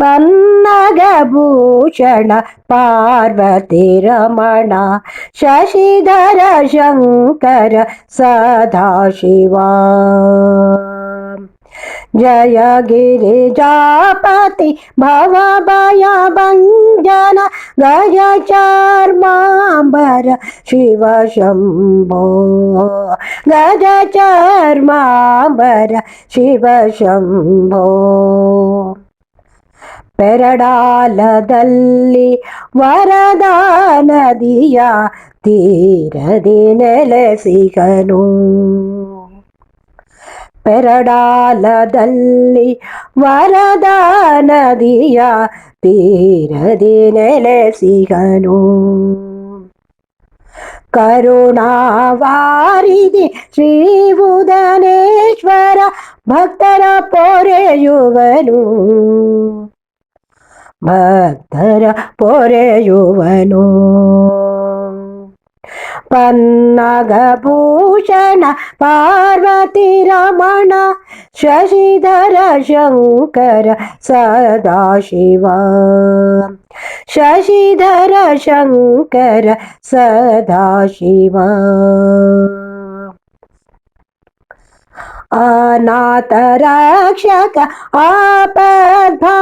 പന്നകഭൂഷണ പാർവതിരമണ ശശിധര ശങ്കര സദാശിവ. ജയ ഗിരിജാപതി ഭവഭയ ഭഞ്ജന ഗജ ചർമാംബര ശിവ ശംഭോ. ഗജ ചർമാംബര ശിവ ശംഭോ. ಪೆರಡಾಲದಲ್ಲಿ ವರದಾನದಿಯ ತೀರದಿ ನೆಲೆಸಿಗನು ಪೆರಡಾಲದಲ್ಲಿ ವರದಾನದಿಯ ತೀರದಿ ನೆಲೆಸಿಗನು ಕರುಣಾವಾರಿದಿ ಶ್ರೀಬುಧನೇಶ್ವರ ಭಕ್ತರ ಪೊರೆಯುವನು ಭಕ್ತರ ಪೊರೆಯುವನು ಪನ್ನಗಭೂಷಣ ಪಾರ್ವತಿ ರಮಣ ಶಶಿಧರ ಶಂಕರ ಸದಾಶಿವ ಶಶಿಧರ ಶಂಕರ ಸದಾಶಿವ ಅನಾಥ ರಕ್ಷಕ ಆಪದ್ಬಾಂಧವ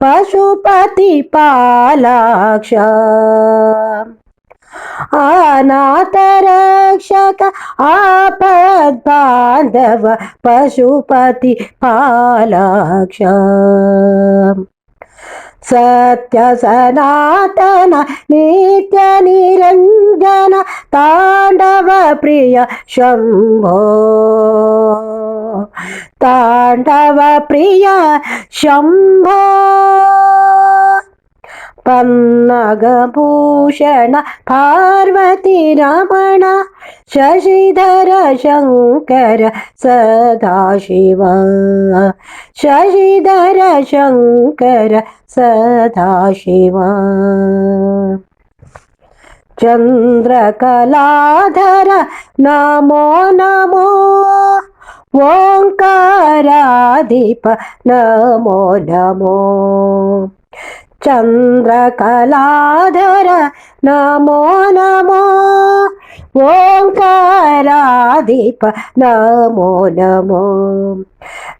పశుపతి పాలాక్ష. అనాథరక్షక ఆపద్బాంధవ పశుపతి పాలాక్ష. సత్య సనాతన నిత్య నిరంజన తాండవ ప్రియ శంభో. താണ്ഡവ പ്രിയ ശംഭോ. പന്നഗഭൂഷണ പാർവതി രമണ ശശിധര ശങ്കര സദാശിവ. ശശിധര ശങ്കര സദാശിവ. ചന്ദ്രകലാധര നമോ നമോ. ఓంకారాధిప నమో నమో. చంద్రకళాధర నమో నమో. ఓంకారాధిప నమో నమో.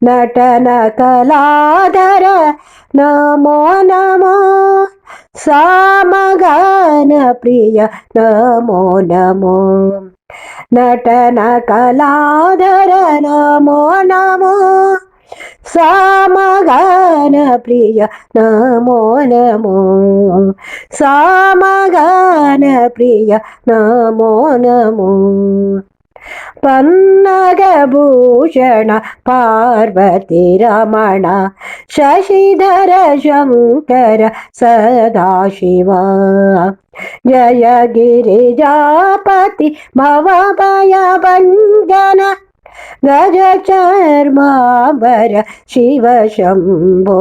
నటన కళాధర నమో నమో. సామగన ప్రియ నమో నమో. నటన కళాధర నమో నమో സാമഗാന പ്രിയ നമോ നമോ സാമഗാന പ്രിയ നമോ നമോ പന്നകഭൂഷണ പാർവതി രമണ ശശിധര ശങ്കര സദാശിവ జయ గిరిజాపతి భవభయ భంజన గజ చర్మాబర శివ శంభో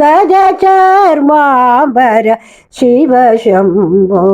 గజ చర్మాబర శివ శంభో